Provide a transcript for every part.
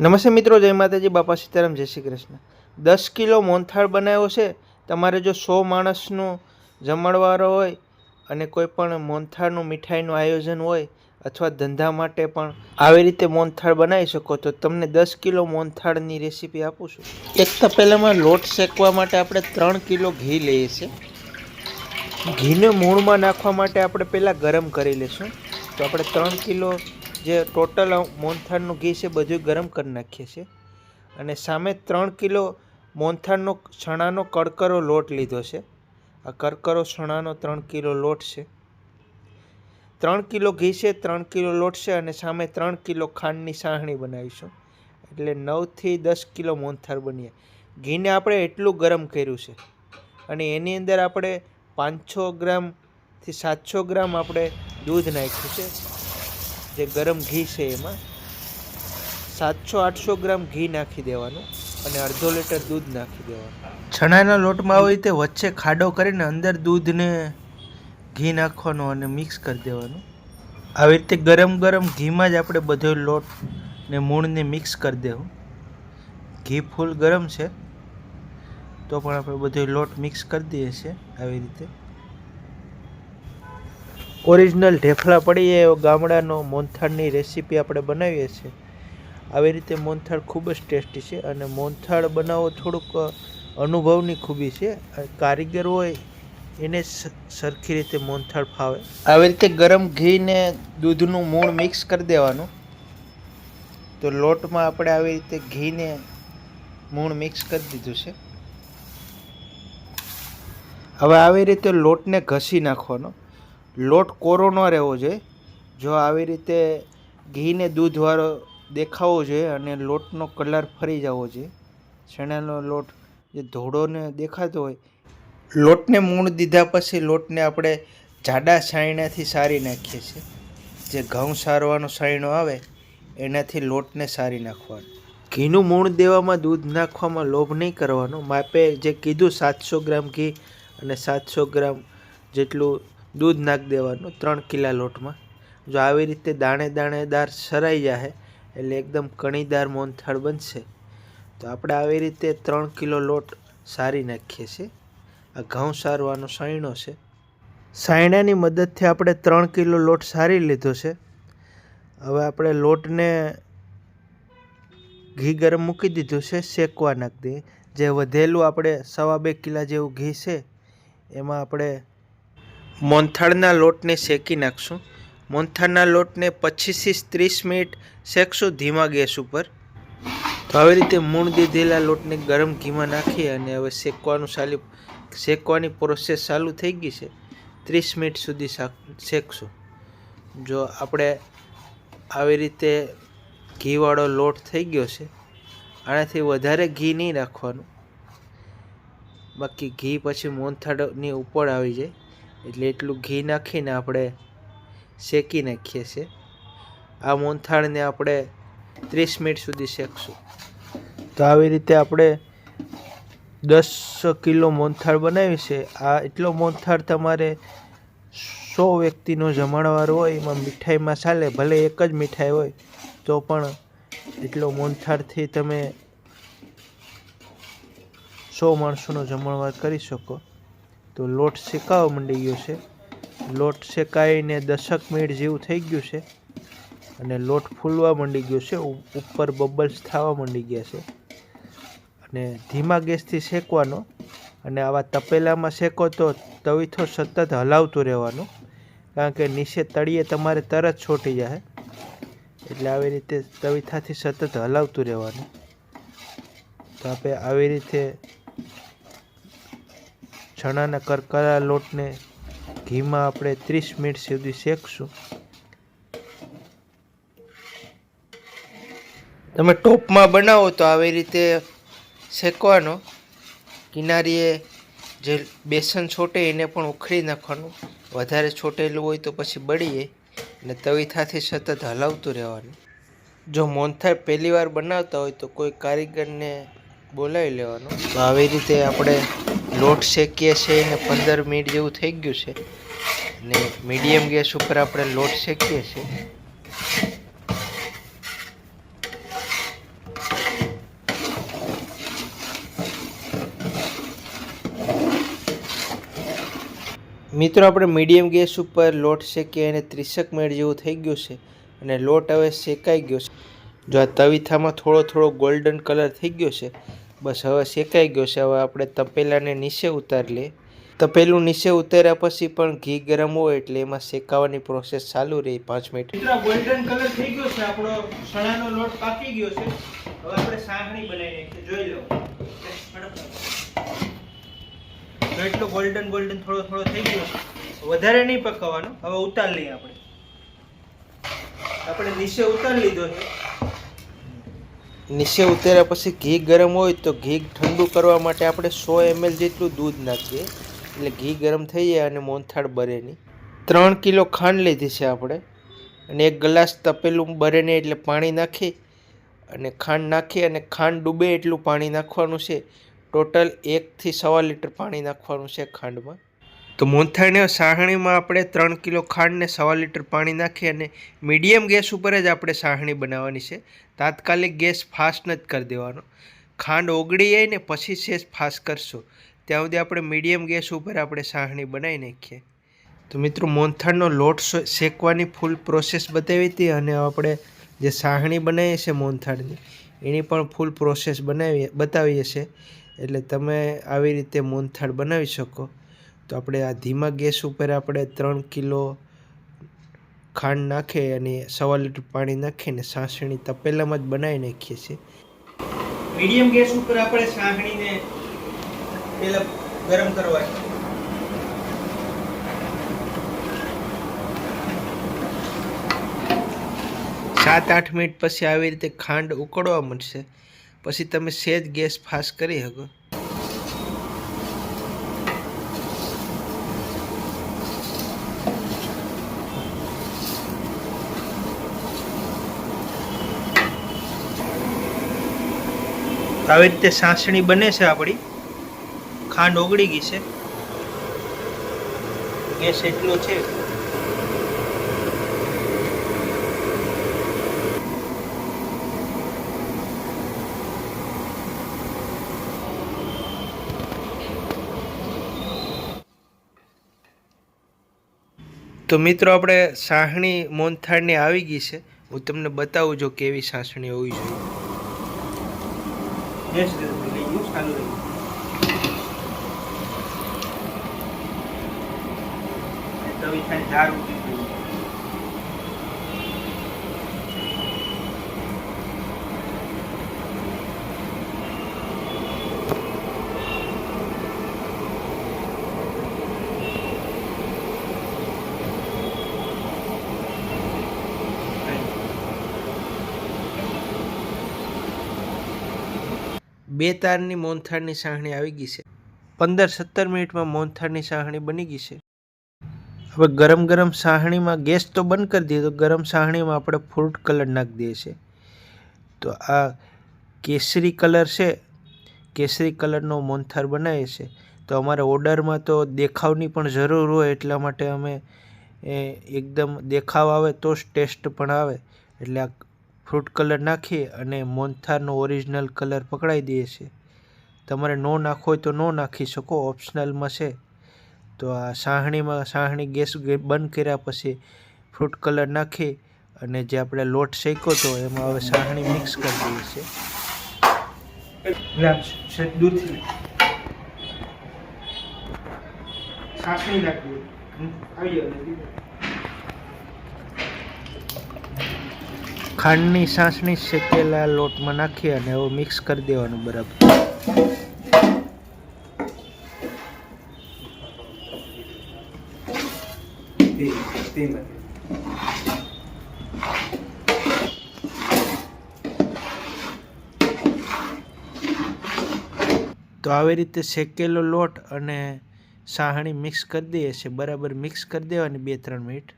નમસ્તે મિત્રો, જય માતાજી, બાપા સીતારામ, જય શ્રી કૃષ્ણ. દસ કિલો મોનથાળ બનાવ્યો છે. તમારે જો સો માણસનું જમણવારો હોય અને કોઈ પણ મોનથાળનું મીઠાઈનું આયોજન હોય અથવા ધંધા માટે પણ આવી રીતે મોનથાળ બનાવી શકો, તો તમને દસ કિલો મોનથાળની રેસીપી આપું છું. એક તપેલામાં લોટ શેકવા માટે આપણે ત્રણ કિલો ઘી લઈએ છીએ. ઘીને મૂળમાં નાખવા માટે આપણે પહેલાં ગરમ કરી લઈશું. તો આપણે ત્રણ કિલો જે ટોટલ મોનથાળનું ઘી છે બધું ગરમ કરી નાખીએ છીએ. અને સામે ત્રણ કિલો મોનથાળનો ચણાનો કડકરો લોટ લીધો છે. આ કરકરો ચણાનો ત્રણ કિલો લોટ છે. ત્રણ કિલો ઘી છે, ત્રણ કિલો લોટ છે અને સામે ત્રણ કિલો ખાંડની સાહણી બનાવીશું. એટલે નવથી દસ કિલો મોનથાર બનીએ. ઘીને આપણે એટલું ગરમ કર્યું છે. અને એની અંદર આપણે પાંચસો ગ્રામથી સાતસો ગ્રામ આપણે દૂધ નાખ્યું છે. જે ગરમ ઘી છે એમાં સાતસો આઠસો ગ્રામ ઘી નાખી દેવાનું અને અડધો લીટર દૂધ નાખી દેવાનું. ચણાના લોટમાં આવી રીતે વચ્ચે ખાડો કરીને અંદર દૂધને ઘી નાખવાનું અને મિક્સ કરી દેવાનું. આવી રીતે ગરમ ગરમ ઘીમાં જ આપણે બધો લોટ ને મૂળને મિક્સ કરી દેવું. ઘી ફૂલ ગરમ છે, તો પણ આપણે બધો લોટ મિક્સ કરી દઈએ છીએ આવી રીતે. ઓરિજિનલ ઢેફળા પડી એવો ગામડાનો મોનથાળની રેસીપી આપણે બનાવીએ છીએ. આવી રીતે મોનથાળ ખૂબ જ ટેસ્ટી છે અને મોનથાળ બનાવવો થોડુંક અનુભવની ખૂબી છે. કારીગર હોય એને સરખી રીતે મોનથાળ ફાવે. આવી રીતે ગરમ ઘી ને દૂધનું મૂળ મિક્સ કરી દેવાનું. તો લોટમાં આપણે આવી રીતે ઘીને મૂળ મિક્સ કરી દીધું છે. હવે આવી રીતે લોટને ઘસી નાખવાનો. લોટ કોરો ન રહેવો જોઈએ. જો આવી રીતે ઘીને દૂધવાળો દેખાવો જોઈએ અને લોટનો કલર ફરી જવો જોઈએ. શણાનો લોટ જે ધોળોને દેખાતો હોય, લોટને મૂળ દીધા પછી લોટને આપણે જાડા સાયણાથી સારી નાખીએ છીએ. જે ઘઉં સારવાનો સાયણો આવે, એનાથી લોટને સારી નાખવાનો. ઘીનું મૂળ દેવામાં દૂધ નાખવામાં લોભ નહીં કરવાનો. માપે જે કીધું, સાતસો ગ્રામ ઘી અને સાતસો ગ્રામ જેટલું દૂધ નાખી દેવાનું ત્રણ કિલા લોટમાં. જો આવી રીતે દાણે દાણેદાર સરાઈ જાય એટલે એકદમ કણીદાર મોહનથાળ બનશે. તો આપણે આવી રીતે ત્રણ કિલો લોટ સારી નાખીએ છીએ. આ ઘઉં સારવાનો સાયણો છે. સાયણાની મદદથી આપણે ત્રણ કિલો લોટ સારી લીધો છે. હવે આપણે લોટને ઘી ગરમ મૂકી દીધું છે, શેકવા નાખી દઈએ. જે વધેલું આપણે સવા બે કિલા જેવું ઘી છે, એમાં આપણે મોહનથાળના લોટને શેકી નાખશું. મોનથાળના લોટને પચીસથી ત્રીસ મિનિટ શેકશું ધીમા ગેસ ઉપર. તો આવી રીતે મૂળ દીધેલા લોટને ગરમ ઘીમાં નાખી અને હવે શેકવાનું ચાલી શેકવાની પ્રોસેસ ચાલુ થઈ ગઈ છે. ત્રીસ મિનિટ સુધી શાક- શેકશું. જો આપણે આવી રીતે ઘીવાળો લોટ થઈ ગયો છે, આનાથી વધારે ઘી નહીં રાખવાનું બાકી ઘી પછી મોનથાળની ઉપર આવી જાય. એટલે એટલું ઘી નાખીને આપણે શેકી નાખીએ છીએ. આ મોહનથાળને આપણે ત્રીસ મિનિટ સુધી શેકશું. તો આવી રીતે આપણે દસ કિલો મોંથાળ બનાવી છે. આ એટલો મોંથાળ તમારે સો વ્યક્તિનો જમણવાર હોય, એમાં મીઠાઈમાં ચાલે ભલે એક જ મીઠાઈ હોય, તો પણ એટલો મોંથાળથી તમે સો માણસોનો જમણવાર કરી શકો. તો લોટ શેકાવા માંડી ગયો છે. લોટ શેકાઈને દસક મિનિટ જેવું થઈ ગયું છે અને લોટ ફૂલવા માંડી ગયો છે. ઉપર બબલ્સ થવા માંડી ગયા છે. અને ધીમા ગેસથી શેકવાનો અને આવા તપેલામાં શેકો તો તવીથો સતત હલાવતું રહેવાનું, કારણ કે નીચે તળિયે તમારે તરત છોટી જાય એટલે આવી રીતે તવીથાથી સતત હલાવતું રહેવાનું. તો આપણે આવી રીતે ચણાના કરકરા લોટને ઘીમાં આપણે ત્રીસ મિનિટ સુધી શેકશું. તમે ટોપમાં બનાવો તો આવી રીતે શેકવાનો. કિનારીએ જે બેસન છોટે એને પણ ઉખડી નાખવાનું. વધારે છોટેલું હોય તો પછી બળીએ અને તવીથાથી સતત હલાવતું રહેવાનું. જો મોહનથાળ પહેલી વાર બનાવતા હોય તો કોઈ કારીગરને બોલાવી લેવાનો. તો આવી રીતે આપણે લોટ શેકીએ છીએ એને પંદર મિનિટ જેવું થઈ ગયું છે. ને મીડિયમ ગેસ ઉપર આપણે લોટ શેકીએ છીએ. મિત્રો, આપણે મીડિયમ ગેસ ઉપર લોટ શેકીએ અને ત્રીસક મિનિટ જેવું થઈ ગયું છે અને લોટ હવે શેકાઈ ગયો છે. જો આ તવીથામાં થોડો થોડો ગોલ્ડન કલર થઈ ગયો છે બસ હવે શેકાઈ ગયો છે. હવે આપણે તપેલાને નીચે ઉતારી લે તપેલું નીચે ઉતાર્યા પછી પણ ઘી ગરમ હોય એટલે એમાં શેકાવાની પ્રોસેસ ચાલુ રહી પાંચ મિનિટ ગોલ્ડન કલર થઈ ગયો છે. આપણો સણાનો લોટ પાકી ગયો છે. હવે આપણે સાંકણી બનાવી જોઈ લો. એટલો ગોલ્ડન ગોલ્ડન થોડો થોડો થઈ ગયો. વધારે નહીં પકાવવાનો. હવે ઉતાર લઈએ આપણે. આપણે નીચે ઉતારી લીધો છે. નીચે ઉતાર્યા પછી ઘી ગરમ હોય તો ઘી ઠંડુ કરવા માટે આપણે સો એમએલ જેટલું દૂધ નાખીએ. એટલે ઘી ગરમ થઈ જાય અને મોનથાળ બરેની ત્રણ કિલો ખાંડ લીધી છે આપણે. અને એક ગ્લાસ તપેલું બરેને એટલે પાણી નાખી અને ખાંડ નાખી અને ખાંડ ડૂબે એટલું પાણી નાખવાનું છે. ટોટલ એકથી સવા લીટર પાણી નાખવાનું છે ખાંડમાં. તો મોનથાળને સાહણીમાં આપણે ત્રણ કિલો ખાંડને સવા લીટર પાણી નાખી અને મીડિયમ ગેસ ઉપર જ આપણે સાહણી બનાવવાની છે. તાત્કાલિક ગેસ ફાસ્ટ નથી કરી દેવાનો. ખાંડ ઓગળી જાય ને પછી સેજ ફાસ્ટ કરશું. ત્યાં સુધી આપણે મીડિયમ ગેસ ઉપર આપણે સાહણી બનાવી નાખીએ. તો મિત્રો, મોનથાળનો લોટ શેકવાની ફૂલ પ્રોસેસ બતાવી હતી અને આપણે જે સાહણી બનાવીએ છીએ મોનથાળની, એની પણ ફૂલ પ્રોસેસ બનાવી બતાવીએ છીએ. એટલે તમે આવી રીતે મોનથાળ બનાવી શકો. તો આપણે આ ધીમા ગેસ ઉપર આપણે ત્રણ કિલો ખાંડ નાખે અને સવા લીટર પાણી નાખીને સાસણી તપેલામાં જ બનાવી નાખીએ છીએ. મીડિયમ ગેસ ઉપર આપણે સાસણીને પેલા ગરમ કરવા સાત આઠ મિનિટ પછી આવી રીતે ખાંડ ઉકળવા મળશે પછી તમે સહેજ ગેસ ફાસ્ટ કરી શકો. આવી રીતે સાસણી બને છે આપણી. ખાંડ ઓગળી ગઈ છે. ગેસ એટલો છે. તો મિત્રો, આપણે સાહણી મોનથાળની આવી ગઈ છે. હું તમને બતાવું જો કેવી સાસણી હોવી જોઈએ. ગેસ લઈ ગયો ચાલુ રહી ગયું તવી ખાલી ધાર ઉઠી ગયું બે તારની મોનથાળની સાહણી આવી ગઈ છે. પંદર સત્તર મિનિટમાં મોનથાળની સાહણી બની ગઈ છે. હવે ગરમ ગરમ સાહણીમાં ગેસ તો બંધ કરી દઈએ તો ગરમ સાહણીમાં આપણે ફ્રૂટ કલર નાખી દઈએ છીએ. તો આ કેસરી કલર છે. કેસરી કલરનો મોનથાર બનાવીએ છીએ. તો અમારે ઓર્ડરમાં તો દેખાવની પણ જરૂર હોય એટલા માટે અમે એકદમ દેખાવ આવે તો જ ટેસ્ટ પણ આવે. એટલે આ ફ્રૂટ કલર નાખીએ અને મોનથાળનો ઓરિજિનલ કલર પકડાઈ દઈએ છીએ તમારે નો નાખવો હોય તો નો નાખી શકો, ઓપ્શનલમાં છે. તો આ સાહણીમાં, સાહણી ગેસ બંધ કર્યા પછી ફ્રૂટ કલર નાખી અને જે આપણે લોટ શેક્યો તો એમાં હવે સાહણી મિક્સ કરી દઈએ છીએ. સાસણી નાખી આવી ખાંડની સાસણી શેકેલા લોટમાં નાખી અને હવે મિક્સ કરી દેવાનું બરાબર. તો આવી રીતે શેકેલો લોટ અને સાહણી મિક્સ કરી દઈએ છીએ. બરાબર મિક્સ કરી દેવાની બે ત્રણ મિનિટ.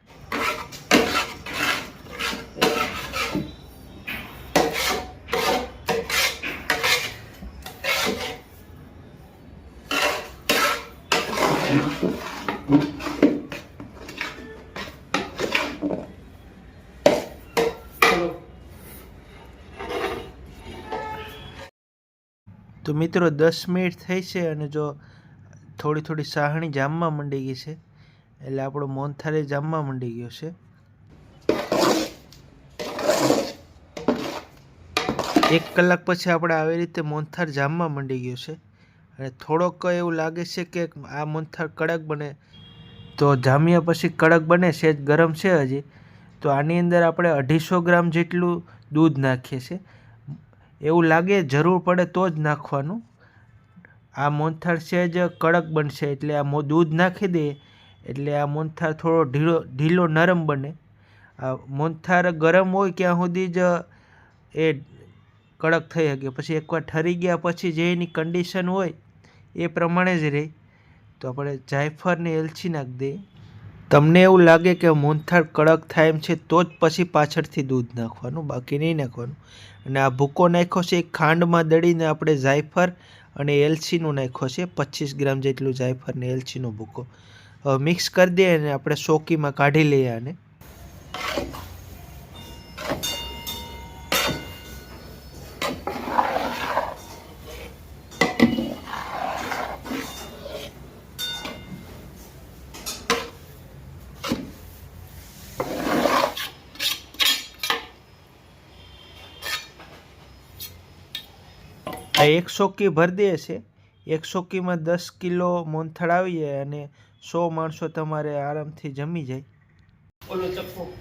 તો મિત્રો દસ મિનિટ થઈ છે અને જો થોડી થોડી સાહણી જામવા માંડી ગઈ છે, એટલે આપણો મોહનથાળ જામવા માંડી ગયો છે. એક કલાક પછી આપણે આવી રીતે મોનથાર જામવા માંડી ગયો છે. અને થોડોક એવું લાગે છે કે આ મોનથાર કડક બને. તો જામ્યા પછી કડક બને છે જ, ગરમ છે હજી. તો આની અંદર આપણે અઢીસો ગ્રામ જેટલું દૂધ નાખીએ છીએ. એવું લાગે જરૂર પડે તો જ નાખવાનું. આ મોનથાળ છે જ કડક બનશે એટલે આ મો, દૂધ નાખી દે એટલે આ મોહનથાળ થોડો ઢીલો ઢીલો નરમ બને. આ મોહનથાળ ગરમ હોય ત્યાં સુધી જ એ કડક થઈ શકે. પછી એકવાર ઠરી ગયા પછી જે એની કન્ડિશન હોય એ પ્રમાણે જ રહે. તો આપણે જાયફળને એલચી નાખી દઈએ તમને એવું લાગે કે મોહનથાળ કડક થાય એમ છે, તો જ પછી પાછળથી દૂધ નાખવાનું, બાકી નહીં નાખવાનું. અને આ ભૂકો નાખ્યો છે એ ખાંડમાં દળીને આપણે જાયફળ અને એલચીનું નાખ્યો છે, પચીસ ગ્રામ જેટલું જાયફર ને એલચીનો ભૂકો. મિક્સ કરી દઈએ અને આપણે સોકીમાં કાઢી લઈએ આને. એક સોકી ભરી દે છે. એક સોકીમાં દસ કિલો મોહનથાળ આવી જાય અને સો માણસો તમારે આરામથી જમી જાય. ઓલો ચપ્પો.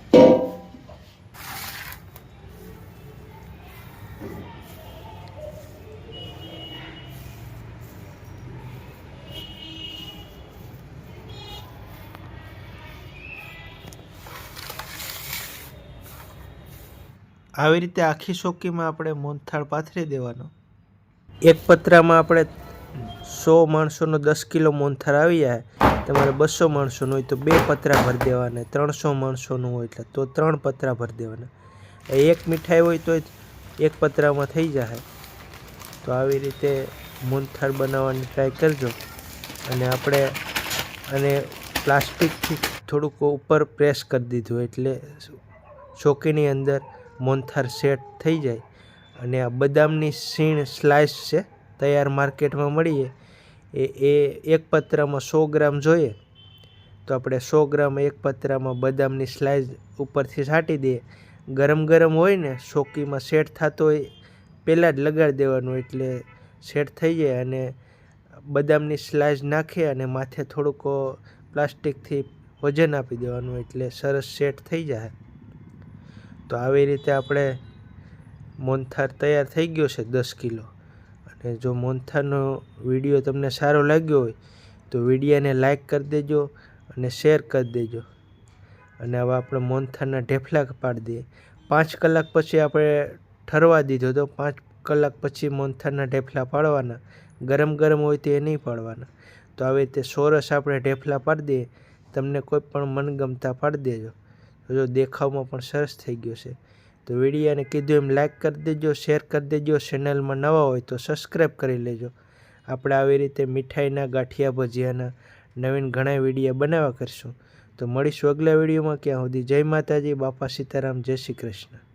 આવી રીતે આખી સોકીમાં આપણે મોનથાળ પાથરી દેવાનો. એક પતરામાં આપણે સો માણસોનો દસ કિલો મોનથાર આવી જાય, તમારે બસો માણસોનું હોય તો બે પતરા ભરી દેવાના, ત્રણસો માણસોનું હોય એટલે તો ત્રણ પતરા ભરી દેવાના. એક મીઠાઈ હોય તો એક પતરામાં થઈ જાય. તો આવી રીતે મોનથાર બનાવવાની ટ્રાય કરજો. અને આપણે અને પ્લાસ્ટિકથી થોડુંક ઉપર પ્રેસ કરી દીધું એટલે ચોકીની અંદર મોહનથાળ સેટ થઈ જાય. અને આ બદામની સીણ સ્લાઇસ છે, તૈયાર માર્કેટમાં મળીએ. એ એ એક પતરામાં સો ગ્રામ જોઈએ. તો આપણે સો ગ્રામ એક પતરામાં બદામની સ્લાઇસ ઉપરથી છાંટી દઈએ. ગરમ ગરમ હોય ને, શોકીમાં સેટ થતો હોય, પહેલાં જ લગાડી દેવાનું એટલે સેટ થઈ જાય અને બદામની સ્લાઇસ નાખી અને માથે થોડુંક પ્લાસ્ટિકથી વજન આપી દેવાનું એટલે સરસ સેટ થઈ જાય. તો આવી રીતે આપણે મોહનથાળ તૈયાર થઈ ગયો છે દસ કિલો. અને જો મોનથારનો વીડિયો તમને સારો લાગ્યો હોય, તો વિડીયોને લાઇક કરી દેજો અને શેર કરી દેજો. અને હવે આપણે મોનથારના ઢેફલા પાડી દઈએ. પાંચ કલાક પછી આપણે ઠરવા દીધો તો પાંચ કલાક પછી મોનથારના ઢેફલા પાડવાના. ગરમ ગરમ હોય તો એ નહીં પાડવાના. તો આવી રીતે સોરસ આપણે ઢેફલા પાડી દઈએ. તમને કોઈ પણ મનગમતા પાડી દેજો. જો દેખાવમાં પણ સરસ થઈ ગયો છે. તો વિડીયાને કીધું એમ લાઇક કરી દેજો શેર કરી દેજો. ચેનલમાં નવા હોય તો સબસ્ક્રાઈબ કરી લેજો. આપણે આવી રીતે મીઠાઈના, ગાંઠિયા ભજીયાના નવીન ઘણા વિડીયા બનાવ્યા કરશું. તો મળીશું અગલા વિડીયોમાં. ક્યાં સુધી જય માતાજી, બાપા સીતારામ, જય શ્રી કૃષ્ણ.